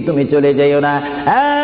তুমি চলে যাইও না। এ